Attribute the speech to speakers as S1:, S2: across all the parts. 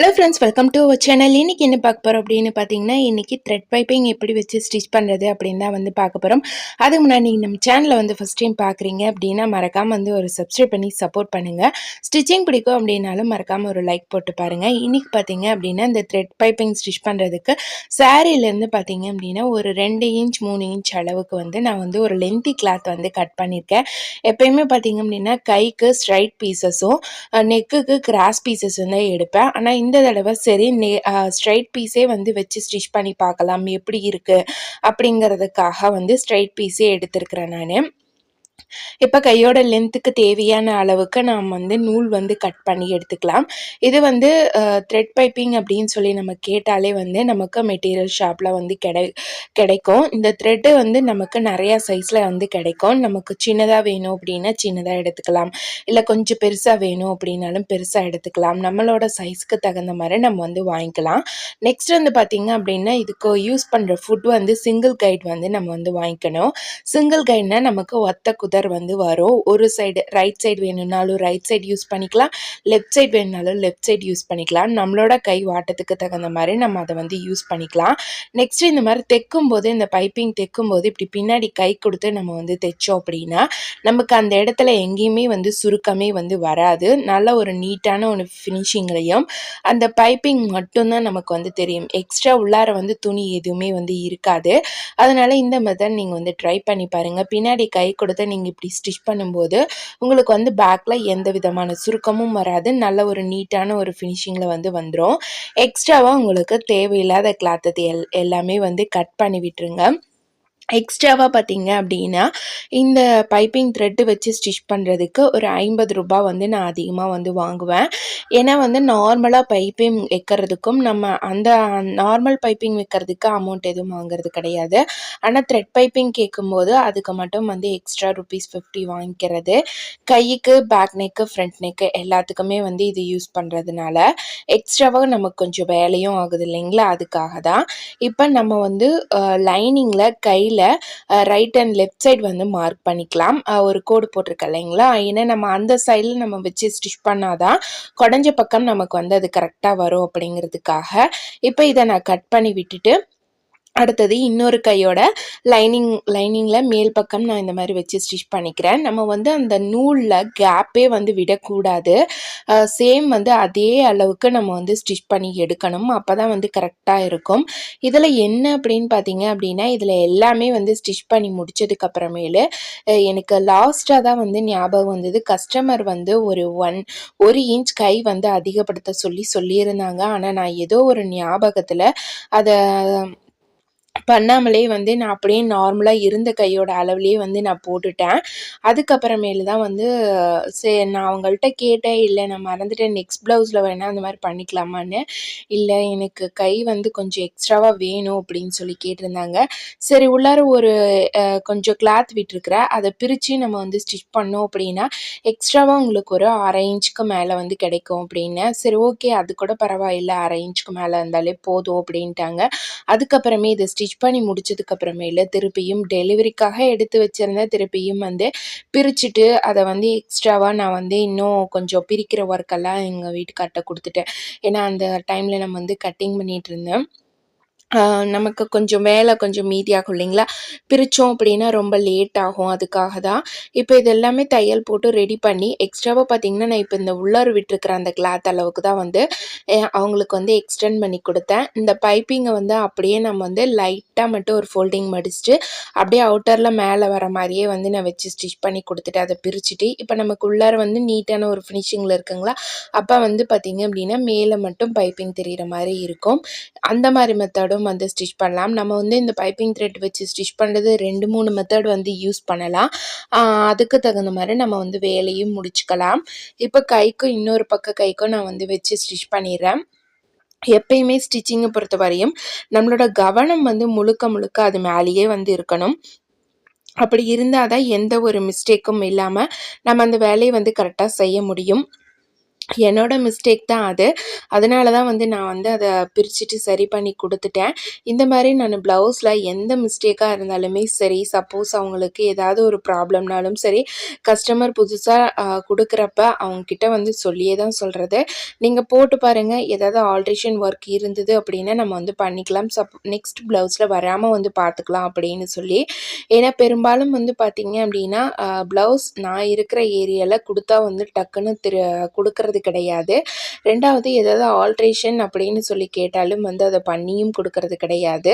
S1: Hello friends welcome to our channel இன்றைக்கி என்ன பார்க்க போகிறோம் அப்படின்னு பார்த்தீங்கன்னா இன்றைக்கி த்ரெட் பைப்பிங் எப்படி வச்சு ஸ்டிச் பண்ணுறது அப்படின்னு தான் வந்து பார்க்க போகிறோம் அதுக்கு முன்னாடி நீங்கள் நம்ம சேனலில் வந்து ஃபஸ்ட் டைம் பார்க்குறீங்க அப்படின்னா மறக்காமல் வந்து ஒரு சப்ஸ்கிரைப் பண்ணி சப்போர்ட் பண்ணுங்கள் ஸ்டிச்சிங் பிடிக்கும் அப்படின்னாலும் மறக்காமல் ஒரு லைக் போட்டு பாருங்கள் இன்றைக்கி பார்த்தீங்க அப்படின்னா இந்த த்ரெட் பைப்பிங் ஸ்டிச் பண்ணுறதுக்கு சாரீலேருந்து பார்த்தீங்க அப்படின்னா ஒரு ரெண்டு இன்ச் மூணு இன்ச் அளவுக்கு வந்து நான் வந்து ஒரு லென்த்தி கிளாத் வந்து கட் பண்ணியிருக்கேன். எப்பயுமே பார்த்தீங்க அப்படின்னா கைக்கு ஸ்ட்ரைட் பீசஸும் நெக்குக்கு கிராஸ் பீசஸும் தான் எடுப்பேன். ஆனால் இந்த தடவை சரி நே ஸ்ட்ரைட் பீஸே வந்து வச்சு ஸ்டிச் பண்ணி பார்க்கலாம் எப்படி இருக்குது அப்படிங்கிறதுக்காக வந்து ஸ்ட்ரைட் பீஸே எடுத்திருக்கிறேன் நான். இப்போ கையோட லென்த்துக்கு தேவையான அளவுக்கு நாம் வந்து நூல் வந்து கட் பண்ணி எடுத்துக்கலாம். இது வந்து த்ரெட் பைப்பிங் அப்படின்னு சொல்லி நம்ம கேட்டாலே வந்து நமக்கு மெட்டீரியல் ஷாப்பில் வந்து கிடை கிடைக்கும். இந்த த்ரெட்டு வந்து நமக்கு நிறையா சைஸில் வந்து கிடைக்கும். நமக்கு சின்னதாக வேணும் அப்படின்னா சின்னதாக எடுத்துக்கலாம். இல்லை கொஞ்சம் பெருசாக வேணும் அப்படின்னாலும் பெருசாக எடுத்துக்கலாம். நம்மளோட சைஸ்க்கு தகுந்த மாதிரி நம்ம வந்து வாங்கிக்கலாம். நெக்ஸ்ட் வந்து பார்த்திங்க அப்படின்னா இதுக்கு யூஸ் பண்ணுற ஃபுட் வந்து சிங்கிள் கைட் வந்து நம்ம வந்து வாங்கிக்கணும். சிங்கிள் கைட்னால் நமக்கு ஒத்த குத்து புதர் வந்து வரும். ஒரு சைடு ரைட் சைடு வேணும்னாலும் ரைட் சைடு யூஸ் பண்ணிக்கலாம். லெஃப்ட் சைடு வேணும்னாலும் லெஃப்ட் சைடு யூஸ் பண்ணிக்கலாம். நம்மளோட கை வாட்டத்துக்கு தகுந்த மாதிரி நம்ம அதை வந்து யூஸ் பண்ணிக்கலாம். நெக்ஸ்ட் இந்த மாதிரி தைக்கும் போது இந்த பைப்பிங் தைக்கும் போது இப்படி பின்னாடி கை கொடுத்து நம்ம வந்து தைச்சோம் அப்படின்னா நமக்கு அந்த இடத்துல எங்கேயுமே வந்து சுருக்கமே வந்து வராது. நல்ல ஒரு நீட்டான ஒரு ஃபினிஷிங்லையும் அந்த பைப்பிங் மட்டும்தான் நமக்கு வந்து தெரியும். எக்ஸ்ட்ரா உள்ளார வந்து துணி எதுவுமே வந்து இருக்காது. அதனால இந்த மெத்தட் நீங்கள் வந்து ட்ரை பண்ணி பாருங்கள் பின்னாடி கை கொடுத்து நீங்கள் இப்படி ஸ்டிச் பண்ணும்போது உங்களுக்கு வந்து பேக்கில் எந்த விதமான சுருக்கமும் வராது. நல்ல ஒரு நீட்டான ஒரு ஃபினிஷிங்கில் வந்து வந்துடும் எக்ஸ்ட்ராவாக உங்களுக்கு தேவையில்லாத கிளாத்தை எல் எல்லாமே வந்து கட் பண்ணி விட்டுருங்க. எக்ஸ்ட்ராவாக பார்த்தீங்க அப்படின்னா இந்த பைப்பிங் த்ரெட்டு வச்சு ஸ்டிச் பண்ணுறதுக்கு ஒரு ஐம்பது ரூபா வந்து நான் அதிகமாக வந்து வாங்குவேன். ஏன்னா வந்து நார்மலாக பைப்பிங் வைக்கிறதுக்கும் நம்ம அந்த நார்மல் பைப்பிங் வைக்கிறதுக்கு அமௌண்ட் எதுவும் வாங்குறது கிடையாது. ஆனால் த்ரெட் பைப்பிங் கேட்கும்போது அதுக்கு மட்டும் வந்து எக்ஸ்ட்ரா ருபீஸ் ஃபிஃப்டி வாங்கிக்கிறது. கைக்கு பேக் நெக்கு ஃப்ரண்ட் நெக்கு எல்லாத்துக்குமே வந்து இது யூஸ் பண்ணுறதுனால எக்ஸ்ட்ராவாக நமக்கு கொஞ்சம் வேலையும் ஆகுது இல்லைங்களா? அதுக்காக தான். இப்போ நம்ம வந்து லைனிங்கில் கையில் ரைட் அண்ட் லெஃப்ட் சைடு வந்து மார்க் பண்ணிக்கலாம். ஒரு கோடு போட்டிருக்க இல்லைங்களா? ஏன்னா நம்ம அந்த சைடில் நம்ம வச்சு ஸ்டிச் பண்ணாதான் குடஞ்ச பக்கம் நமக்கு வந்து அது கரெக்டாக வரும் அப்படிங்கிறதுக்காக. இப்போ இதை நான் கட் பண்ணி விட்டுட்டு அடுத்தது இன்னொரு கையோட லைனிங் லைனிங்கில் மேல் பக்கம் நான் இந்த மாதிரி வச்சு ஸ்டிச் பண்ணிக்கிறேன். நம்ம வந்து அந்த நூலில் கேப்பே வந்து விடக்கூடாது. சேம் வந்து அதே அளவுக்கு நம்ம வந்து ஸ்டிச் பண்ணி எடுக்கணும். அப்போ தான் வந்து கரெக்டாக இருக்கும். இதில் என்ன அப்படின்னு பார்த்தீங்க அப்படின்னா இதில் எல்லாமே வந்து ஸ்டிச் பண்ணி முடிச்சதுக்கப்புறமேலு எனக்கு லாஸ்ட்டாக தான் வந்து ஞாபகம் வந்தது. கஸ்டமர் வந்து ஒரு ஒன் ஒரு இன்ச் கை வந்து அதிகப்படுத்த சொல்லி சொல்லியிருந்தாங்க. ஆனால் நான் ஏதோ ஒரு ஞாபகத்தில் அதை பண்ணாமலே வந்து நான் அப்படியே நார்மலாக இருந்த கையோட அளவுலேயே வந்து நான் போட்டுட்டேன். அதுக்கப்புறமேலு தான் வந்து சரி நான் அவங்கள்ட்ட கேட்டேன் இல்லை நான் மறந்துட்டேன் நெக்ஸ்ட் ப்ளவுஸில் வேணால் அந்த மாதிரி பண்ணிக்கலாமான்னு. இல்லை எனக்கு கை வந்து கொஞ்சம் எக்ஸ்ட்ராவாக வேணும் அப்படின்னு சொல்லி கேட்டிருந்தாங்க. சரி உள்ளார ஒரு கொஞ்சம் கிளாத் விட்டுருக்குறேன் அதை பிரித்து நம்ம வந்து ஸ்டிச் பண்ணோம் அப்படின்னா எக்ஸ்ட்ராவாக உங்களுக்கு ஒரு அரை இன்ச்சுக்கு மேலே வந்து கிடைக்கும் அப்படின்னு. சரி ஓகே அது கூட பரவாயில்லை அரை இன்ச்சுக்கு மேலே இருந்தாலே போதும் அப்படின்ட்டாங்க. அதுக்கப்புறமே இதை ஸ்டிச் பண்ணி முடிச்சதுக்கப்புறமேல திருப்பியும் டெலிவரிக்காக எடுத்து வச்சுருந்தேன் திருப்பியும் வந்து பிரிச்சுட்டு அதை வந்து எக்ஸ்ட்ராவாக நான் வந்து இன்னும் கொஞ்சம் பிரிக்கிற ஒர்க்கெல்லாம் எங்கள் வீட்டுக்கார்ட்ட கொடுத்துட்டேன். ஏன்னா அந்த டைமில் நம்ம வந்து கட்டிங் பண்ணிகிட்டு இருந்தேன் நமக்கு கொஞ்சம் வேலை கொஞ்சம் மீதியாகும் இல்லைங்களா? பிரித்தோம் அப்படின்னா ரொம்ப லேட் ஆகும் அதுக்காக தான். இப்போ இது எல்லாமே தையல் போட்டு ரெடி பண்ணி எக்ஸ்ட்ராவாக பார்த்தீங்கன்னா நான் இப்போ இந்த உள்ளார் விட்டுருக்கிற அந்த கிளாத் அளவுக்கு தான் வந்து அவங்களுக்கு வந்து எக்ஸ்டெண்ட் பண்ணி கொடுத்தேன். இந்த பைப்பிங்கை வந்து அப்படியே நம்ம வந்து லைட்டாக மட்டும் ஒரு ஃபோல்டிங் மடிச்சுட்டு அப்படியே அவுட்டரில் மேலே வர மாதிரியே வந்து நான் வச்சு ஸ்டிச் பண்ணி கொடுத்துட்டு அதை பிரிச்சுட்டு இப்போ நமக்கு உள்ளார வந்து நீட்டான ஒரு ஃபினிஷிங்கில் இருக்குங்களா? அப்போ வந்து பார்த்திங்க அப்படின்னா மேலே மட்டும் பைப்பிங் தெரிகிற மாதிரி இருக்கும். அந்த மாதிரி மெத்தடும் மெத்தடும் வந்து ஸ்டிச் பண்ணலாம். நம்ம வந்து இந்த பைப்பிங் த்ரெட் வச்சு ஸ்டிச் பண்ணுறது ரெண்டு மூணு மெத்தட் வந்து யூஸ் பண்ணலாம். அதுக்கு தகுந்த மாதிரி நம்ம வந்து வேலையும் முடிச்சுக்கலாம். இப்போ கைக்கும் இன்னொரு பக்க கைக்கும் நான் வந்து வச்சு ஸ்டிச் பண்ணிடுறேன். எப்பயுமே ஸ்டிச்சிங்கை பொறுத்த வரையும் நம்மளோட கவனம் வந்து முழுக்க முழுக்க அது மேலேயே வந்து இருக்கணும். அப்படி இருந்தால் தான் எந்த ஒரு மிஸ்டேக்கும் இல்லாமல் நம்ம அந்த வேலையை வந்து கரெக்டாக செய்ய முடியும். என்னோட மிஸ்டேக் தான் அது. அதனால தான் வந்து நான் வந்து அதை பிரிச்சுட்டு சரி பண்ணி கொடுத்துட்டேன். இந்த மாதிரி நான் ப்ளவுஸில் எந்த மிஸ்டேக்காக இருந்தாலுமே சரி சப்போஸ் அவங்களுக்கு ஏதாவது ஒரு ப்ராப்ளம்னாலும் சரி கஸ்டமர் புதுசாக கொடுக்குறப்ப அவங்கக்கிட்ட வந்து சொல்லியே தான் சொல்கிறது நீங்கள் போட்டு பாருங்கள் ஏதாவது ஆல்ட்ரேஷன் ஒர்க் இருந்தது அப்படின்னா நம்ம வந்து பண்ணிக்கலாம். சப் நெக்ஸ்ட் ப்ளவுஸில் வராமல் வந்து பார்த்துக்கலாம் அப்படின்னு சொல்லி. ஏன்னா பெரும்பாலும் வந்து பார்த்திங்க அப்படின்னா ப்ளவுஸ் நான் இருக்கிற ஏரியாவில் கொடுத்தா வந்து டக்குன்னு திரு கொடுக்கறது கிடையாது. ரெண்டாவது ஏதாவது ஆல்ட்ரேஷன் அப்படின்னு சொல்லி கேட்டாலும் வந்து அதை பண்ணியும் கொடுக்கறது கிடையாது.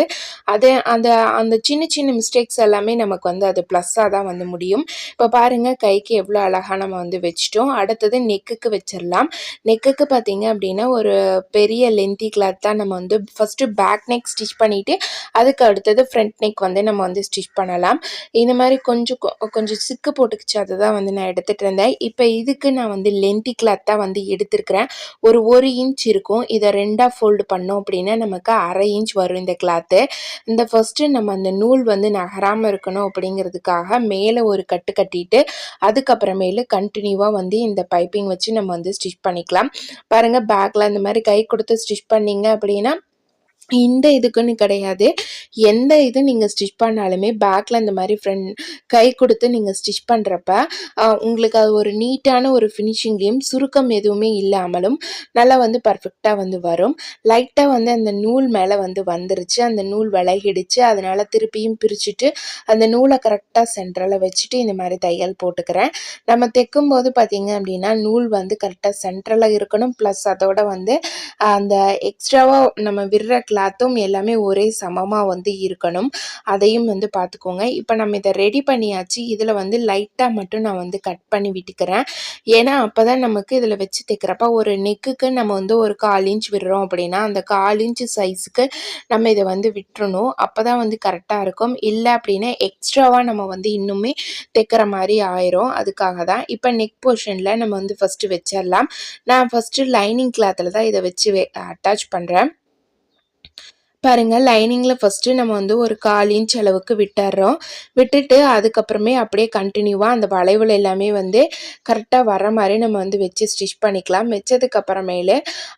S1: அது அந்த அந்த சின்ன சின்ன மிஸ்டேக்ஸ் எல்லாமே நமக்கு வந்து அது ப்ளஸ்ஸாக தான் வந்து முடியும். இப்போ பாருங்கள் கைக்கு எவ்வளோ அழகாக நம்ம வந்து வச்சிட்டோம். அடுத்தது நெக்குக்கு வச்சிடலாம். நெக்குக்கு பார்த்தீங்க அப்படின்னா ஒரு பெரிய லென்த்தி கிளாத் தான் நம்ம வந்து ஃபஸ்ட்டு பேக் நெக் ஸ்டிச் பண்ணிவிட்டு அதுக்கு அடுத்தது ஃப்ரண்ட் நெக் வந்து நம்ம வந்து ஸ்டிச் பண்ணலாம். இந்த மாதிரி கொஞ்சம் கொஞ்சம் சிக்கு போட்டுக்கிச்சு அதை தான் வந்து நான் எடுத்துகிட்டு இருந்தேன். இப்போ இதுக்கு நான் வந்து லென்த்தி கிளாத் தான் வந்து வந்து எடுத்திருக்கிறேன். ஒரு ஒரு இன்ச் இருக்கும். இதை ரெண்டாக ஃபோல்டு பண்ணோம் அப்படின்னா நமக்கு அரை இன்ச் வரும் இந்த கிளாத்து இந்த ஃபஸ்ட்டு நம்ம அந்த நூல் வந்து நகராமல் இருக்கணும் அப்படிங்கிறதுக்காக மேலே ஒரு கட்டு கட்டிட்டு அதுக்கப்புறமேலு கண்டினியூவாக வந்து இந்த பைப்பிங் வச்சு நம்ம வந்து ஸ்டிச் பண்ணிக்கலாம். பாருங்கள் பேக்கில் இந்த மாதிரி கை கொடுத்து ஸ்டிச் பண்ணிங்க அப்படின்னா இந்த இதுக்குன்னு கிடையாது. எந்த இது நீங்கள் ஸ்டிச் பண்ணாலுமே பேக்கில் இந்த மாதிரி ஃப்ரெண்ட் கை கொடுத்து நீங்கள் ஸ்டிச் பண்ணுறப்ப உங்களுக்கு அது ஒரு நீட்டான ஒரு ஃபினிஷிங்லேயும் சுருக்கம் எதுவுமே இல்லாமலும் நல்லா வந்து பர்ஃபெக்டாக வந்து வரும். லைட்டாக வந்து அந்த நூல் மேலே வந்து வந்துருச்சு. அந்த நூல் விலகிடுச்சு. அதனால் திருப்பியும் பிரிச்சுட்டு அந்த நூலை கரெக்டாக சென்டரில் வச்சுட்டு இந்த மாதிரி தையல் போட்டுக்கிறேன். நம்ம தைக்கும் போது பார்த்திங்க அப்படின்னா நூல் வந்து கரெக்டாக சென்டரில் இருக்கணும். ப்ளஸ் அதோட வந்து அந்த எக்ஸ்ட்ராவாக நம்ம விடுற கிளாத்தும் எல்லாமே ஒரே சமமாக வந்து இருக்கணும். அதையும் வந்து பார்த்துக்கோங்க இப்போ நம்ம இதை ரெடி பண்ணியாச்சு. இதில் வந்து லைட்டாக மட்டும் நான் வந்து கட் பண்ணி விட்டுக்கிறேன். ஏன்னா அப்போ தான் நமக்கு இதில் வச்சு தைக்கிறப்ப ஒரு நெக்குக்கு நம்ம வந்து ஒரு கால் இன்ச் விடுறோம் அப்படின்னா அந்த கால் இன்ச் சைஸுக்கு நம்ம இதை வந்து விட்டுறணும். அப்போ தான் வந்து கரெக்டாக இருக்கும். இல்லை அப்படின்னா எக்ஸ்ட்ராவாக நம்ம வந்து இன்னுமே தைக்கிற மாதிரி ஆயிரும். அதுக்காக தான். இப்போ நெக் போர்ஷனில் நம்ம வந்து ஃபஸ்ட்டு வச்சிடலாம். நான் ஃபஸ்ட்டு லைனிங் கிளாத்தில் தான் இதை வச்சு அட்டாச் பண்ணுறேன் பாருங்கள் லைனிங்கில் ஃபஸ்ட்டு நம்ம வந்து ஒரு கால் இன்ச் அளவுக்கு விட்டுறோம். விட்டுட்டு அதுக்கப்புறமே அப்படியே கண்டினியூவாக அந்த வளைவில் எல்லாமே வந்து கரெக்டாக வர மாதிரி நம்ம வந்து வச்சு ஸ்டிச் பண்ணிக்கலாம். வச்சதுக்கப்புறமேலு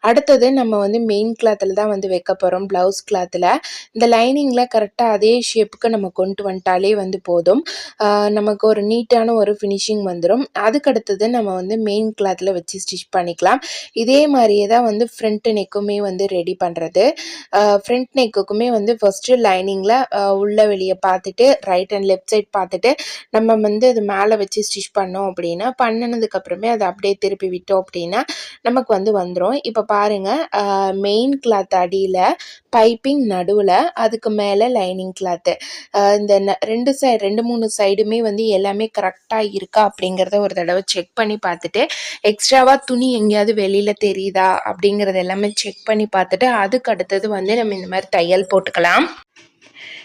S1: அடுத்தது நம்ம வந்து மெயின் கிளாத்தில் தான் வந்து வைக்க போகிறோம் ப்ளவுஸ் கிளாத்தில் இந்த லைனிங்கில் கரெக்டாக அதே ஷேப்புக்கு நம்ம கொண்டு வந்துட்டாலே வந்து போதும். நமக்கு ஒரு நீட்டான ஒரு ஃபினிஷிங் வந்துடும் அதுக்கடுத்தது நம்ம வந்து மெயின் கிளாத்தில் வச்சு ஸ்டிச் பண்ணிக்கலாம். இதே மாதிரியே தான் வந்து ஃப்ரண்ட் நெக்குமே வந்து ரெடி பண்ணுறது ஃப்ரண்ட் நெக்குக்குமே வந்து ஃபஸ்ட்டு லைனிங்கில் உள்ள வெளியே பார்த்துட்டு ரைட் அண்ட் லெஃப்ட் சைட் பார்த்துட்டு நம்ம வந்து அது மேலே வச்சு ஸ்டிச் பண்ணோம் அப்படின்னா பண்ணினதுக்கப்புறமே அதை அப்படியே திருப்பி விட்டோம் அப்படின்னா நமக்கு வந்து வந்துடும் இப்போ பாருங்கள் மெயின் கிளாத் அடியில் பைப்பிங் நடுவில் அதுக்கு மேலே லைனிங் கிளாத்து இந்த ரெண்டு சைடு ரெண்டு மூணு சைடுமே வந்து எல்லாமே கரெக்டாக இருக்கா அப்படிங்கிறத ஒரு தடவை செக் பண்ணி பார்த்துட்டு எக்ஸ்ட்ராவாக துணி எங்கேயாவது வெளியில் தெரியுதா அப்படிங்கிறத எல்லாமே செக் பண்ணி பார்த்துட்டு அதுக்கு அடுத்தது வந்து நம்ம இந்த மாதிரி தையல் போட்டுக்கலாம்.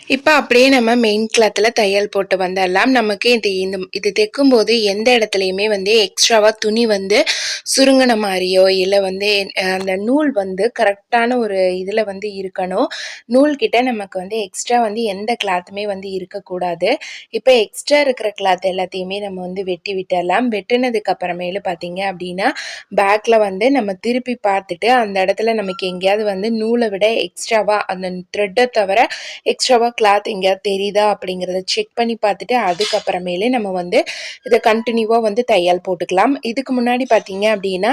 S1: இப்போ அப்படியே நம்ம மெயின் கிளாத்தில் தையல் போட்டு வந்துடலாம் நமக்கு இது இந்த இது தைக்கும்போது எந்த இடத்துலையுமே வந்து எக்ஸ்ட்ராவாக துணி வந்து சுருங்கின மாதிரியோ இல்லை வந்து அந்த நூல் வந்து கரெக்டான ஒரு இதில் வந்து இருக்கணும். நூல்கிட்ட நமக்கு வந்து எக்ஸ்ட்ரா வந்து எந்த கிளாத்துமே வந்து இருக்கக்கூடாது இப்போ எக்ஸ்ட்ரா இருக்கிற கிளாத் எல்லாத்தையுமே நம்ம வந்து வெட்டி விட்டுடலாம் வெட்டினதுக்கு அப்புறமேலு பார்த்தீங்க அப்படின்னா பேக்கில் வந்து நம்ம திருப்பி பார்த்துட்டு அந்த இடத்துல நமக்கு எங்கேயாவது வந்து நூலை விட எக்ஸ்ட்ராவாக அந்த த்ரெட்டை தவிர எக்ஸ்ட்ராவாக கிளாத் எங்கேயாவது தெரியுதா அப்படிங்கிறத செக் பண்ணி பார்த்துட்டு அதுக்கப்புறமேலே நம்ம வந்து இதை கண்டினியூவாக வந்து தையல் போட்டுக்கலாம். இதுக்கு முன்னாடி பார்த்தீங்க அப்படின்னா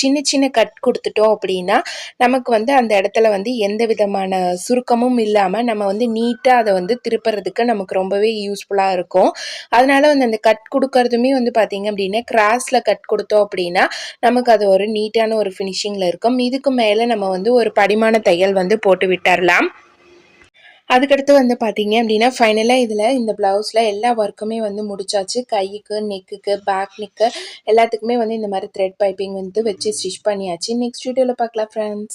S1: சின்ன சின்ன கட் கொடுத்துட்டோம் அப்படின்னா நமக்கு வந்து அந்த இடத்துல வந்து எந்த விதமான சுருக்கமும் இல்லாமல் நம்ம வந்து நீட்டாக அதை வந்து திருப்புறதுக்கு நமக்கு ரொம்பவே யூஸ்ஃபுல்லாக இருக்கும். அதனால வந்து அந்த கட் கொடுக்கறதுமே வந்து பார்த்தீங்க அப்படின்னா கிராஸில் கட் கொடுத்தோம் அப்படின்னா நமக்கு அது ஒரு நீட்டான ஒரு ஃபினிஷிங்கில் இருக்கும். இதுக்கு மேலே நம்ம வந்து ஒரு படிமான தையல் வந்து போட்டு விட்டுறலாம். அதுக்கடுத்து வந்து பார்த்தீங்க அப்படின்னா ஃபைனலாக இதில் இந்த ப்ளவுஸில் எல்லா ஒர்க்குமே வந்து முடிச்சாச்சு. கைக்கு நெக்குக்கு பேக் நெக்கு எல்லாத்துக்குமே வந்து இந்த மாதிரி த்ரெட் பைப்பிங் வந்து வச்சு ஸ்டிச் பண்ணியாச்சு. நெக்ஸ்ட் வீடியோவில் பார்க்கலாம் ஃப்ரெண்ட்ஸ்